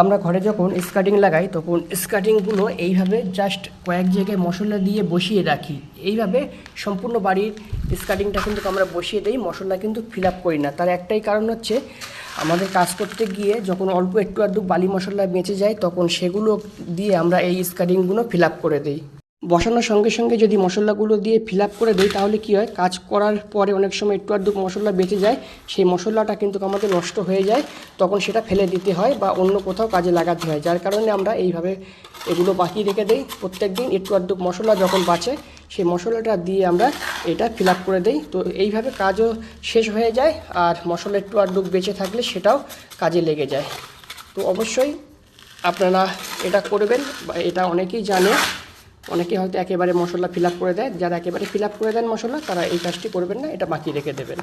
আমরা ঘরে যখন স্কার্টিং লাগাই, তখন স্কার্টিংগুলো এইভাবে জাস্ট কয়েক জায়গায় মশলা দিয়ে বসিয়ে রাখি। এইভাবে সম্পূর্ণ বাড়ির স্কার্টিংটা কিন্তু আমরা বসিয়ে দিই, মশলা কিন্তু ফিল আপ করি না। তার একটাই কারণ হচ্ছে, আমাদের কাজ করতে গিয়ে যখন অল্প একটু আধটু বালি মশলা বেঁচে যায়, তখন সেগুলো দিয়ে আমরা এই স্কার্টিংগুলো ফিল আপ করে দিই। বসানোর সঙ্গে সঙ্গে যদি মশলাগুলো দিয়ে ফিল করে দিই, তাহলে কী হয়? কাজ করার পরে অনেক সময় একটু আধটু মশলা বেঁচে যায়, সেই মশলাটা কিন্তু আমাদের নষ্ট হয়ে যায়, তখন সেটা ফেলে দিতে হয় বা অন্য কোথাও কাজে লাগাতে হয়। যার কারণে আমরা এইভাবে এগুলো বাকি রেখে দিই। প্রত্যেক দিন একটু আধটু মশলা যখন বাঁচে, সেই মশলাটা দিয়ে আমরা এটা ফিল করে দিই। তো এইভাবে কাজও শেষ হয়ে যায় আর মশলা একটু আধটু বেঁচে থাকলে সেটাও কাজে লেগে যায়। তো অবশ্যই আপনারা এটা করবেন বা এটা অনেকেই জানে অনেকে হয়তো একেবারে মশলা ফিল করে দেয়। যারা একেবারে ফিল করে দেন মশলা, তারা এই কাজটি করবেন না, এটা বাকি রেখে দেবেন।